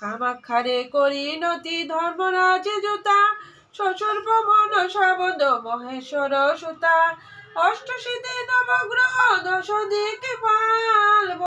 কামাক্ষারে করি নতি ধর্মরাজ জুতা শ্বশুর ভ্রমণ সাবদ মহেশ্বর সুতা। অষ্টশীতে নবগ্রহ দশ দিকে